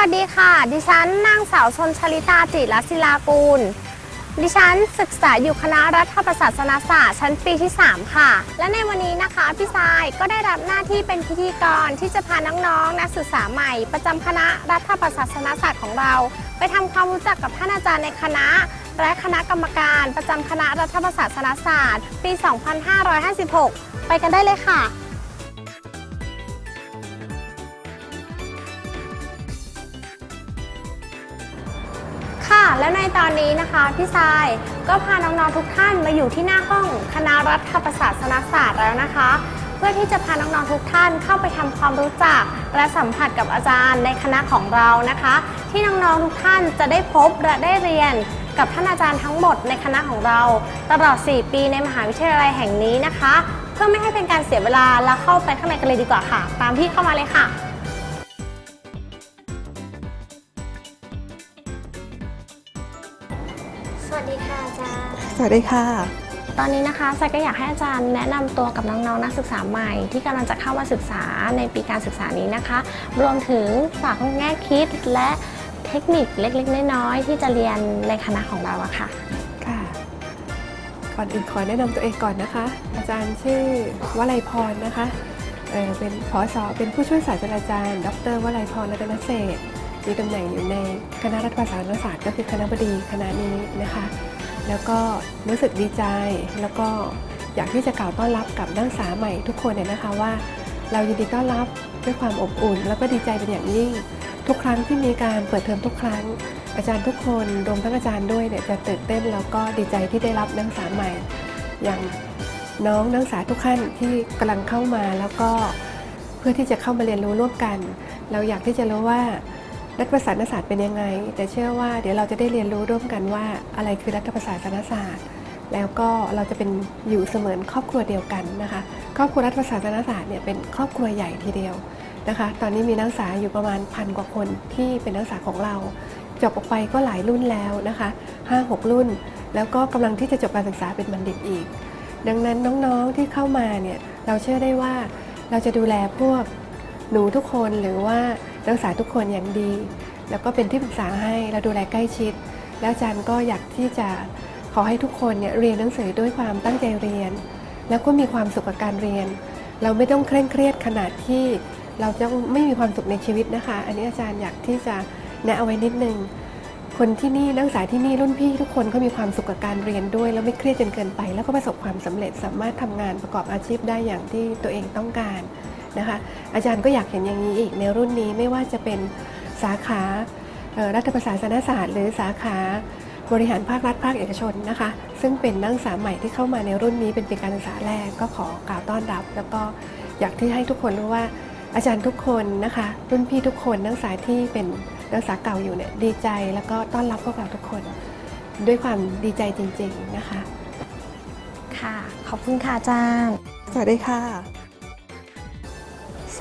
วัสดีค่ะ ดิฉันนางสาวชนชลิตาจิรศิลากูล ดิฉันศึกษาอยู่คณะรัฐประศาสนศาสตร์ชั้นปีที่ 3 ค่ะ และในวันนี้นะคะพี่ทรายก็ได้รับหน้าที่เป็นพิธีกรที่จะพาน้องๆนักศึกษาใหม่ ประจำคณะรัฐประศาสนศาสตร์ของเรา ไปทำความรู้จักกับท่านอาจารย์ในคณะ และคณะกรรมการ ประจำคณะรัฐประศาสนศาสตร์ ปี 2556 ไปกันได้เลยค่ะ และในตอนนี้นะคะพี่ทรายก็พาน้องๆทุกท่านมาอยู่ที่หน้าห้องคณะรัฐประศาสนศาสตร์แล้วนะคะ เพื่อที่จะพาน้องๆทุกท่านเข้าไปทำความรู้จัก และสัมผัสกับอาจารย์ในคณะของเรานะคะ ที่น้องๆทุกท่านจะได้พบและได้เรียนกับท่านอาจารย์ทั้งหมดในคณะของเรา ตลอด 4 ปีในมหาวิทยาลัยแห่งนี้นะคะ เพื่อไม่ให้เป็นการเสียเวลาเราเข้าไปข้างในกันเลยดีกว่าค่ะ ตามพี่เข้ามาเลยค่ะ วัสดีค่ะ ตอนนี้นะคะทรายก็อยากให้อาจารย์แนะนำตัวกับน้องๆนักศึกษาใหม่ ที่กำลังจะเข้ามาศึกษาในปีการศึกษานี้นะคะ รวมถึงฝากแง่คิดและเทคนิคเล็กๆ น้อยๆที่จะเรียนในคณะของเราอะค่ะค่ะก่อนอื่นขอแนะนำตัวเองก่อนนะคะ อาจารย์ชื่อวลัยพรนะคะเอ่อเป็นผอสอเป็นผู้ช่วยศาสตราจารย์ ดรวลัยพรรัตนเศรษฐ์มีตำแหน่งอยู่ในคณะรัฐประศาสนศาสตร์ก็คือคณะบดีคณะนี้นะคะ แล้วก็รู้สึกดีใจ แล้วก็อยากที่จะกล่าวต้อนรับกับนักศึกษาใหม่ทุกคนเนี่ยนะคะว่า เรายินดีต้อนรับด้วยความอบอุ่น แล้วก็ดีใจเป็นอย่างยิ่ง ทุกครั้งที่มีการเปิดเทอมทุกครั้ง อาจารย์ทุกคนรวมทั้งอาจารย์ด้วยเนี่ยจะตื่นเต้นแล้วก็ดีใจที่ได้รับนักศึกษาใหม่ อย่างน้องนักศึกษาทุกท่านที่กำลังเข้ามาแล้วก็เพื่อที่จะเข้ามาเรียนรู้ร่วมกัน เราอยากที่จะรู้ว่า รัฐประศาสนศาสตร์เป็นยังไง แต่เชื่อว่าเดี๋ยวเราจะได้เรียนรู้ร่วมกันว่าอะไรคือรัฐประศาสนศาสตร์ แล้วก็เราจะเป็นอยู่เสมือนครอบครัวเดียวกันนะคะครอบครัวรัฐประศาสนศาสตร์เนี่ยเป็นครอบครัวใหญ่ทีเดียวนะคะ ตอนนี้มีนักศึกษาอยู่ประมาณพันกว่าคนที่เป็นนักศึกษาของเราจบออกไปก็หลายรุ่นแล้วนะคะ5-6 รุ่น แล้วก็กำลังที่จะจบการศึกษาเป็นบัณฑิตอีก ดังนั้นน้องๆที่เข้ามาเนี่ยเราเชื่อได้ว่าเราจะดูแลพวกหนูทุกคนหรือว่า นักศึกษาทุกคนอย่างดี แล้วก็เป็นที่ปรึกษาให้เราดูแลใกล้ชิด แล้วอาจารย์ก็อยากที่จะขอให้ทุกคนเนี่ยเรียนหนังสือด้วยความตั้งใจเรียน แล้วก็มีความสุขกับการเรียน เราไม่ต้องเคร่งเครียดขนาดที่เราจะไม่มีความสุขในชีวิตนะคะ อันนี้อาจารย์อยากที่จะแนะเอาไว้นิดนึงคนที่นี่นักศึกษาที่นี่รุ่นพี่ทุกคนก็มีความสุขกับการเรียนด้วย แล้วไม่เครียดจนเกินไป แล้วก็ประสบความสำเร็จสามารถทำงานประกอบอาชีพได้อย่างที่ตัวเองต้องการ นะคะ อาจารย์ก็อยากเห็นอย่างนี้อีกในรุ่นนี้ไม่ว่าจะเป็นสาขาเอ่อรัฐประศาสนศาสตร์ หรือสาขาบริหารภาครัฐภาคเอกชนนะคะ ซึ่งเป็นนักศึกษาใหม่ที่เข้ามาในรุ่นนี้เป็นปีการศึกษาแรกก็ขอกล่าวต้อนรับ แล้วก็อยากที่ให้ทุกคนรู้ว่าอาจารย์ทุกคนนะคะ รุ่นพี่ทุกคนนักศึกษาที่เป็นนักศึกษาเก่าอยู่เนี่ยดีใจแล้วก็ต้อนรับพวกเราทุกคน ด้วยความดีใจจริง ๆนะคะ ค่ะ ขอบคุณค่ะอาจารย์ สวัสดีค่ะ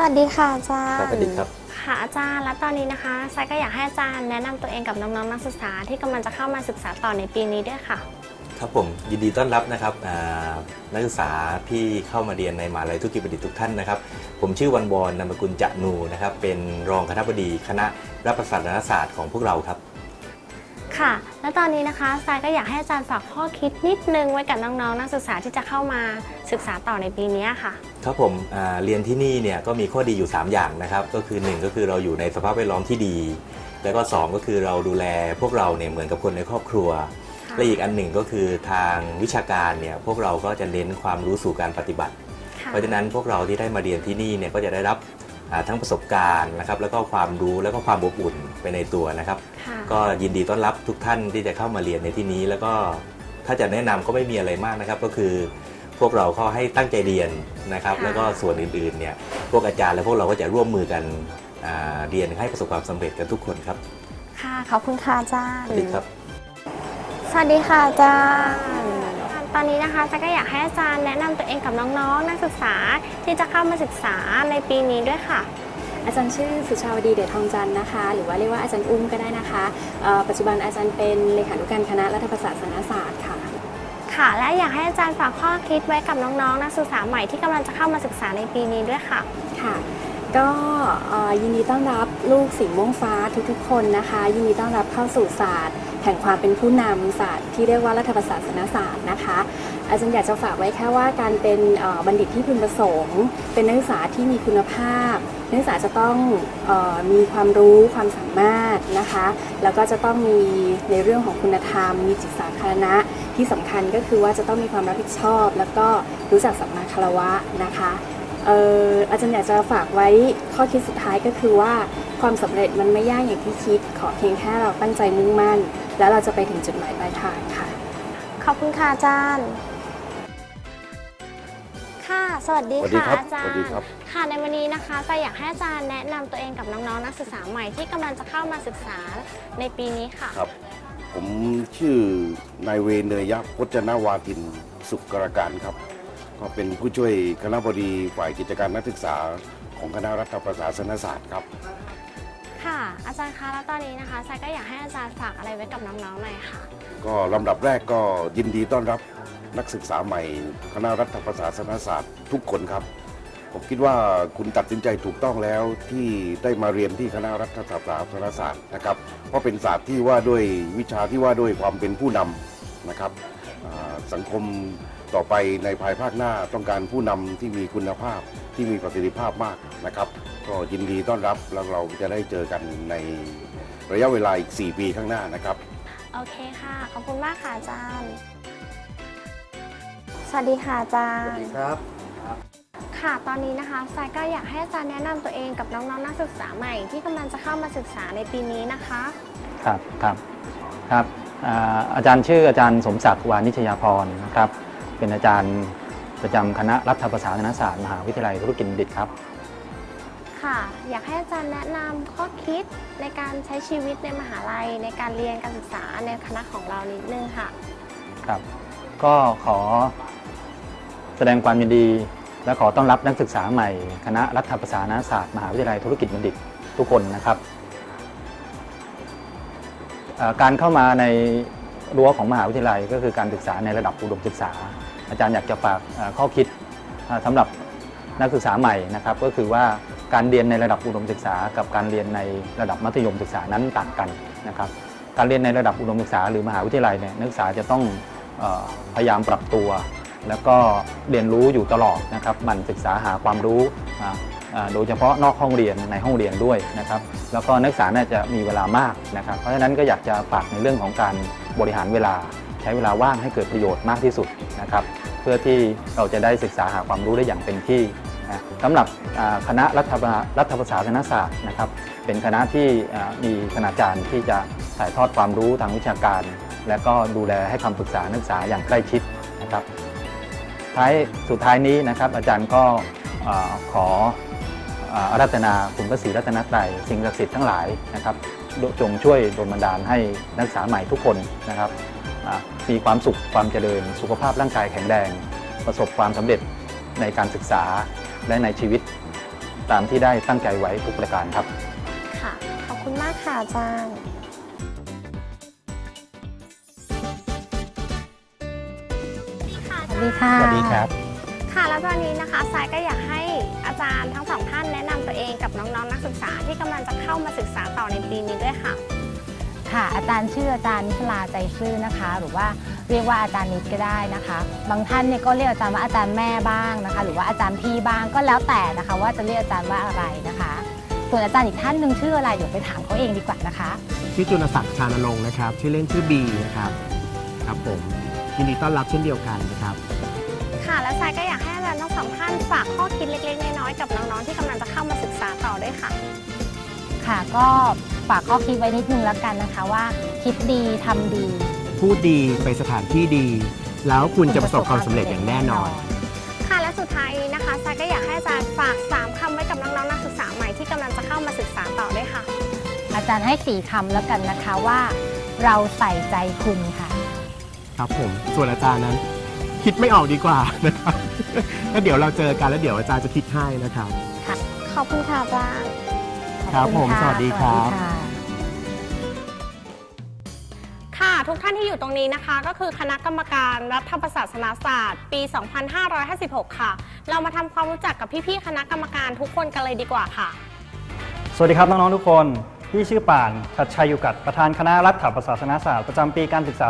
สวัสดีค่ะอาจารครับย์สวัสดีครับค่ะอาจารย์และตอนนี้นะคะทรายก็อยากให้อาจารย์แนะนำตัวเองกับน้องๆนักศึกษาที่กำลังจะเข้ามาศึกษาต่อในปีนี้ด้วยค่ะ ครับผมยินดีต้อนรับนะครับอ่านักศึกษาที่เข้ามาเรียนในมหาลัยธุรกิจบัณฑิตทุกท่านนะครับ ผมชื่อวันวอนนามกุลจะนูนะครับเป็นรองคณบดีคณะรัฐประศาสนศาสตร์ของพวกเราครับ ค่ะ และตอนนี้นะคะทรายก็อยากให้อาจารย์ฝากข้อคิดนิดนึงไว้กับน้องๆนักศึกษาที่จะเข้ามาศึกษาต่อในปีนี้ค่ะ ครับผมอ่าเรียนที่นี่เนี่ยก็มีข้อดีอยู่ 3 อย่างนะครับ ก็คือ 1 ก็คือเราอยู่ในสภาพแวดล้อมที่ดี แล้วก็ 2 ก็คือเราดูแลพวกเราเนี่ยเหมือนกับคนในครอบครัวค่ะและอีกอันหนึ่งก็คือทางวิชาการเนี่ยพวกเราก็จะเน้นความรู้สู่การปฏิบัติค่ะเพราะฉะนั้นพวกเราที่ได้มาเรียนที่นี่เนี่ยก็จะได้รับอ่าทั้งประสบการณ์นะครับแล้วก็ความรู้แล้วก็ความอบอุ่น ไปในตัวนะครับค่ะก็ยินดีต้อนรับทุกท่านที่จะเข้ามาเรียนในที่นี้ แล้วก็ถ้าจะแนะนำก็ไม่มีอะไรมากนะครับ ก็คือพวกเราก็ให้ตั้งใจเรียนนะครับ แล้วก็ส่วนอื่นๆเนี่ยพวกอาจารย์และพวกเราก็จะร่วมมือกันอ่าเรียนให้ประสบความสำเร็จกันทุกคนครับ ค่ะขอบคุณค่ะอาจารสย์วัสดีครับ สวัสดีค่ะอาจารย์ตอนนี้นะคะจะก็อยากให้อาจารย์แนะนำตัวเองกับน้องๆนักศึกษาที่จะเข้ามาศึกษาในปีนี้ด้วยค่ะ อาจารย์ชื่อสุชาวดีเดชทองจันทร์นะคะ หรือว่าเรียกว่าอาจารย์อุ้มก็ได้นะคะเอ่อปัจจุบันอาจารย์เป็นเลขานุการคณะรัฐประศาสนศาสตร์ค่ะค่ะ และอยากให้อาจารย์ฝากข้อคิดไว้กับน้องๆ นักศึกษาใหม่ที่กำลังจะเข้ามาศึกษาในปีนี้ด้วยค่ะค่ะก็เอ่อยินดีต้อนรับลูกสีม่วงฟ้าทุกๆ คนนะคะ ยินดีต้อนรับเข้าสู่ศาสตร์แห่งความเป็นผู้นำศาสตร์ที่เรียกว่ารัฐประศาสนศาสตร์นะคะ อาจารย์อยากจะฝากไว้แค่ว่าการเป็นเอ่อบัณฑิตที่พึงประสงค์ เป็นนักศึกษาที่มีคุณภาพ นักศึกษาจะต้องออมีความรู้ความสามารถนะคะ แล้วก็จะต้องมีในเรื่องของคุณธรรม มีจิตสาธารณะที่สำคัญก็คือว่าจะต้องมีความรับผิดชอบ แล้วก็รู้จักสัมมาคารวะนะคะเอ่ออาจารย์อยากจะฝากไว้ข้อคิดสุดท้ายก็คือว่าความสำเร็จมันไม่ยากอย่างที่คิด ขอเพียงแค่เราตั้งใจมุ่งมั่น แล้วเราจะไปถึงจุดหมายปลายทางค่ะ ขอบคุณค่ะอาจารย์ ค่ะ สวัสดีสวัสดีค่ะครับอาจารสวัย์สดีครับ ค่ะ ในวันนี้นะคะจะอยากให้อาจารย์แนะนำตัวเองกับน้องๆนักศึกษาใหม่ที่กำลังจะเข้ามาศึกษาในปีนี้ค่ะ ครับ ผมชื่อนายเวเนยยะพจนาวาทินสุขกรการครับ ก็เป็นผู้ช่วยคณะบดีฝ่ายกิจการนักศึกษาของคณะรัฐประศาสนศาสตร์ครับ ค่ะ อาจารย์คะ แล้วตอนนี้นะคะทรายก็อยากให้อาจารย์ฝากอะไรไว้กับน้องๆหน่อยค่ะ ก็ลำดับแรกก็ยินดีต้อนรับ นักศึกษาใหม่ คณะรัฐประศาสนศาสตร์ทุกคนครับ ผมคิดว่าคุณตัดสินใจถูกต้องแล้วที่ได้มาเรียนที่คณะรัฐศาสตร์ศาสตร์นะครับ เพราะเป็นศาสตร์ที่ว่าด้วยวิชาที่ว่าด้วยความเป็นผู้นำนะครับสังคมต่อไปในภายภาคหน้าต้องการผู้นำที่มีคุณภาพที่มีประสิทธิภาพมากนะครับ ก็ยินดีต้อนรับแล้วเราจะได้เจอกันในระยะเวลาอีก 4 ปีข้างหน้านะครับ โอเคค่ะ ขอบคุณมากค่ะอาจารย์ สวัสดีค่ะอาจารย์ครับ ค่ะ ตอนนี้นะคะทรายก็อยากให้อาจารย์แนะนำตัวเองกับน้องๆนักศึกษาใหม่ที่กำลังจะเข้ามาศึกษาในปีนี้นะคะ ครับครับครับอ่าอาจารย์ชื่ออาจารย์สมศักดิ์วานิชยาพรนะครับ เป็นอาจารย์ประจำคณะรัฐประศาสนศาสตร์มหาวิทยาลัยธุรกิจบัณฑิตครับ ค่ะ อยากให้อาจารย์แนะนำข้อคิดในการใช้ชีวิตในมหาลัย ในการเรียนการศึกษาในคณะของเรานิดนึงค่ะ ครับก็ขอ แสดงความยินดี และขอต้อนรับนักศึกษาใหม่ คณะรัฐประศาสนศาสตร์มหาวิทยาลัยธุรกิจบัณฑิตทุกคนนะครับ การเข้ามาในรั้วของมหาวิทยาลัยก็คือการศึกษาในระดับอุดมศึกษา อาจารย์อยากจะฝากข้อคิดเอ่อสำหรับนักศึกษาใหม่นะครับ ก็คือว่าการเรียนในระดับอุดมศึกษา กับการเรียนในระดับมัธยมศึกษานั้นต่างกันนะครับการเรียนในระดับอุดมศึกษาหรือมหาวิทยาลัยเนี่ยนักศึกษาจะต้องพยายามปรับตัว แล้วก็เรียนรู้อยู่ตลอดนะครับมันศึกษาหาความรู้โดยเฉพาะนอกห้องเรียนในห้องเรียนด้วยนะครับแล้วก็นักศึกษาน่าจะมีเวลามากนะครับ เพราะฉะนั้นก็อยากจะฝากในเรื่องของการบริหารเวลา ใช้เวลาว่างให้เกิดประโยชน์มากที่สุดนะครับ เพื่อที่เราจะได้ศึกษาหาความรู้ได้อย่างเต็มที่สำหรับคณะรัฐประรัฐประศาสนศาสตร์นะครับ เป็นคณะที่อ่ามีคณาจารย์ที่จะถ่ายทอดความรู้ทางวิชาการ และก็ดูแลให้คำปรึกษานักศึกษาอย่างใกล้ชิดนะครับ ท้ายสุดท้ายนี้นะครับอาจารย์ก็ขออารัตนาคุณพระศรีรัตนตรัยสิ่งศักดิ์สิทธิ์ทั้งหลายนะครับจงช่วยดลบันดาลให้นักศึกษาใหม่ทุกคนนะครับมีความสุขความเจริญ สุขภาพร่างกายแข็งแรง ประสบความสำเร็จในการศึกษาและในชีวิต ตามที่ได้ตั้งใจไว้ทุกประการครับ ค่ะ ขอบคุณมากค่ะอาจารย์ ดีค่ะ สวัสดีครับ ค่ะแล้วตอนนี้นะคะทรายก็อยากให้อาจารย์ทั้งสองท่านแนะนำตัวเองกับน้องๆนักศึกษาที่กำลังจะเข้ามาศึกษาต่อในปีนี้ด้วยค่ะ ค่ะ อาจารย์ชื่ออาจารย์นิชลาใจซื่อนะคะ หรือว่าเรียกว่าอาจารย์นิดก็ได้นะคะ บางท่านเนี่ยก็เรียกอาจารย์ว่าอาจารย์แม่บ้างนะคะ หรือว่าอาจารย์พี่บ้างก็แล้วแต่นะคะ ว่าจะเรียกอาจารย์ว่าอะไรนะคะ ส่วนอาจารย์อีกท่านหนึ่งชื่ออะไรเดี๋ยวไปถามเขาเองดีกว่านะคะชื่อจุลศักดิ์ชานรงค์นะครับชื่อเล่นชื่อบีนะครับครับผมยินดีต้อนรับเช่นเดียวกันนะครับค่ะ และทรายก็อยากให้อาจารย์ทั้งสองท่านฝากข้อคิดเล็กๆน้อยๆกับน้องๆที่กำลังจะเข้ามาศึกษาต่อด้วยค่ะ ค่ะก็ฝากข้อคิดไว้นิดนึงแล้วกันนะคะว่า คิดดีทำดี พูดดีไปสถานที่ดี แล้วคุณจะประสบความสำเร็จอย่างแน่นอน ค่ะและสุดท้ายนี้นะคะทรายก็อยากให้อาจารย์ฝาก3คำไว้กับน้องๆนักศึกษาใหม่ที่กำลังจะเข้ามาศึกษาต่อด้วยค่ะ อาจารย์ให้สี่คำแล้วกันนะคะว่า เราใส่ใจคุณค่ะ ครับผม ส่วนอาจารย์นั้น คิดไม่ออกดีกว่านะครับแล้วเดี๋ยวเราเจอกันแล้วเดี๋ยวอาจารย์จะคิดให้นะครับ ขอบคุณค่ะอาจารย์ ครับผมขอณะสวัสดีครับสวัสดีค่ะค่ะ ทุกท่านที่อยู่ตรงนี้นะคะ ก็คือคณะกรรมการรัฐประศาสนศาสตร์ ปี 2556 ค่ะ เรามาทำความรู้จักกับพี่ๆ คณะกรรมการทุกคนกันเลยดีกว่าค่ะ สวัสดีครับ น้อง ๆ ทุกคน พี่ชื่อป่านชัดชัยอยู่กัดประธานคณะรัฐประศาสนศาสตร์ประจำปีการศึกษา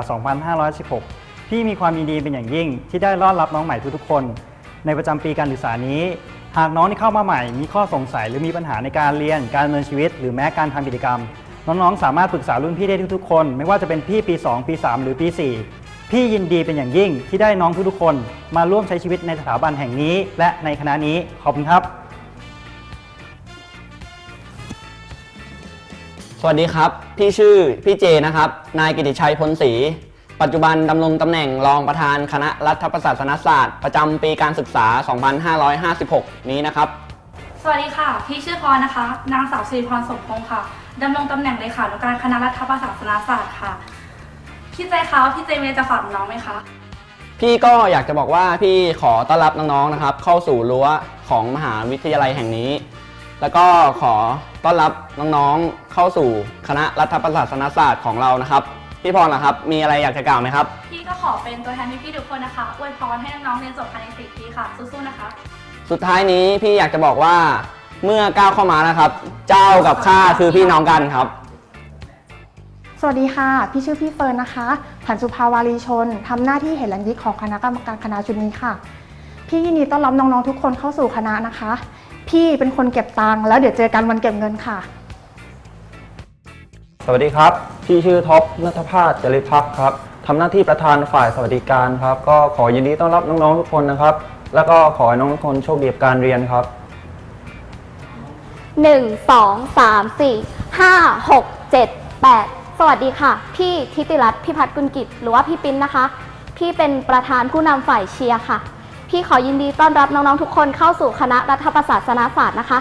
2516 พี่มีความยินดีเป็นอย่างยิ่ง ที่ได้ต้อนรับน้องใหม่ทุกๆคน ในประจำปีการศึกษานี้ หากน้องที่เข้ามาใหม่ มีข้อสงสัยหรือมีปัญหาในการเรียน การดำเนินชีวิต หรือแม้การทำกิจกรรม น้องๆ สามารถปรึกษารุ่นพี่ได้ทุกๆคน ไม่ว่าจะเป็นพี่ปี 2 ปี 3 หรือปี 4 พี่ยินดีเป็นอย่างยิ่งที่ได้น้องทุกๆคน มาร่วมใช้ชีวิตในสถาบันแห่งนี้ และในคณะนี้ขอบคุณครับ สวัสดีครับ พี่ชื่อพี่เจนะครับ นายกิติชัยพลศรี ปัจจุบันดำรงตำแหน่งรองประธานคณะรัฐประศาสนศาสตร์ ประจำปีการศึกษา 2556 นี้นะครับ สวัสดีค่ะ พี่ชื่อพรนะคะ นางสาวสิริพรสมพงศ์ค่ะดำรงตำแหน่งเลขานุการคณะรัฐประศาสนศาสตร์ค่ะ พี่เจคะพี่เจมีอะไรจะฝากน้องไหมคะ พี่ก็อยากจะบอกว่าพี่ขอต้อนรับน้องๆนะครับ เข้าสู่รั้วของมหาวิทยาลัยแห่งนี้ แล้วก็ขอต้อนรับน้องๆเข้าสู่คณะรัฐประศาสนศาสตร์ของเรานะครับ พี่พรนะครับ มีอะไรอยากจะกล่าวไหมครับ พี่ก็ขอเป็นตัวแทนพี่ๆทุกคนนะคะอวยพรให้น้องๆเรียนจบภายในสี่ปีค่ะ สู้ๆนะคะ สุดท้ายนี้พี่อยากจะบอกว่าเมื่อก้าวเข้ามานะครับ เจ้ากับข้าคือพี่น้องกันครับ สวัสดีค่ะ พี่ชื่อพี่เฟิร์นนะคะผันสุภาวารีชนทำหน้าที่เหตุลันยิกของคณะกรรมการคณะชุดนี้ค่ะ พี่ยินดีต้อนรับน้องๆทุกคนเข้าสู่คณะนะคะ พี่เป็นคนเก็บตังค์แล้วเดี๋ยวเจอกันวันเก็บเงินค่ะส วัสดีครับ พี่ชื่อท็อปนัทภาสจริพักษ์ครับทำหน้าที่ประธานฝ่ายสวัสดิการครับ ก็ขอยินดีต้อนรับน้องๆทุกคนนะครับ แล้วก็ขอให้น้องทุกคนโชคดีกับการเรียนครับ 1 2 3 4 5 6 7 8 สวัสดีค่ะ พี่ทิติรัตน์พิพัฒน์กุลกิจ หรือว่าพี่ปิ้นนะคะ พี่เป็นประธานผู้นำฝ่ายเชียร์ค่ะ พี่ขอยินดีต้อนรับน้องๆทุกคนเข้าสู่คณะรัฐประศาสนศาสตร์นะคะ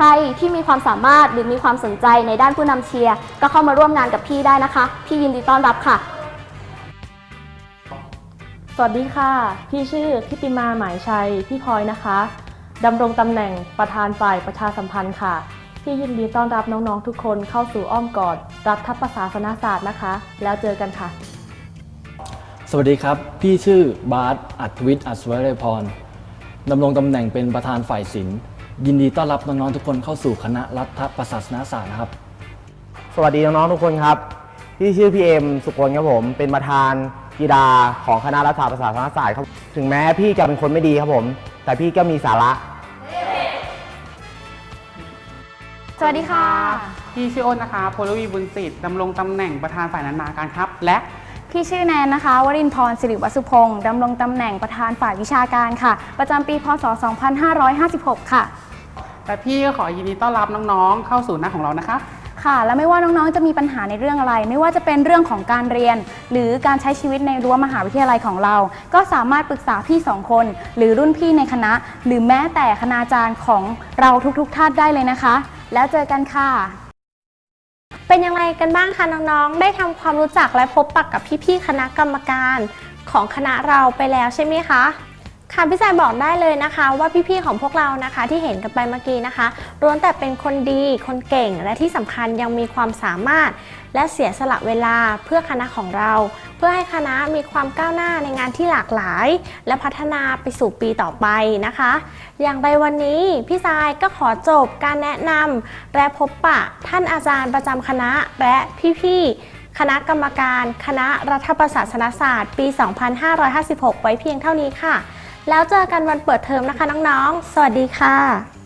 ใครที่มีความสามารถหรือมีความสนใจในด้านผู้นำเชียร์ ก็เข้ามาร่วมงานกับพี่ได้นะคะ พี่ยินดีต้อนรับค่ะ สวัสดีค่ะ พี่ชื่อทิติมาหมายชัย พี่พลอยนะคะดำรงตำแหน่งประธานฝ่ายประชาสัมพันธ์ค่ะ พี่ยินดีต้อนรับน้องๆทุกคนเข้าสู่อ้อมกอดรัฐประศาสนศาสตร์นะคะ แล้วเจอกันค่ะ สวัสดีครับ พี่ชื่อบาสอัธวิทย์อัศวรพรดำรงตำแหน่งเป็นประธานฝ่ายศิลป์ ยินดีต้อนรับน้องๆทุกคนเข้าสู่คณะรัฐประศาสนศาสตร์นะครับ สวัสดีน้องๆทุกคนครับพี่ชื่อพี่เอ็มสุกลครับผมเป็นประธานกีฬาของคณะรัฐประศาสนศาสตร์ครับถึงแม้พี่จะเป็นคนไม่ดีครับผม แต่พี่ก็มีสาระ สวัสดีค่ะ พี่ชื่ออ้นนะคะพลวีบุญสิทธิ์ดำรงตำแหน่งประธานฝ่ายนันนาการครับ และ พี่ชื่อแนนนะคะวรินทร์สิริวัสุพงศ์ดำรงตำแหน่งประธานฝ่ายวิชาการค่ะ ประจำปีพศ 2556 ค่ะแต่พี่ก็ขอยินดีต้อนรับน้องๆ เข้าสู่หน้าของเรานะคะ ค่ะ และไม่ว่าน้องๆ จะมีปัญหาในเรื่องอะไร ไม่ว่าจะเป็นเรื่องของการเรียน หรือการใช้ชีวิตในรั้วมหาวิทยาลัยของเรา ก็สามารถปรึกษาพี่สองคน หรือรุ่นพี่ในคณะ หรือแม้แต่คณาจารย์ของเราทุกๆท่านได้เลยนะคะ แล้วเจอกันค่ะ เป็นอย่างไรกันบ้างคะน้องๆ ได้ทำความรู้จักและพบปะกับพี่ๆ คณะกรรมการของคณะเราไปแล้วใช่ไหมคะ ค่ะพี่สายบอกได้เลยนะคะ ว่าพี่ๆ ของพวกเรานะคะที่เห็นกันไปเมื่อกี้นะคะล้วนแต่เป็นคนดี คนเก่ง และที่สำคัญยังมีความสามารถ และเสียสละเวลาเพื่อคณะของเรา เพื่อให้คณะมีความก้าวหน้าในงานที่หลากหลาย และพัฒนาไปสู่ปีต่อไปนะคะ อย่างไรวันนี้พี่ทรายก็ขอจบการแนะนำและพบปะท่านอาจารย์ประจำคณะและพี่ๆคณะกรรมการคณะรัฐประศาสนศาสตร์ปี 2556 ไว้เพียงเท่านี้ค่ะ แล้วเจอกันวันเปิดเทอมนะคะน้องๆ สวัสดีค่ะ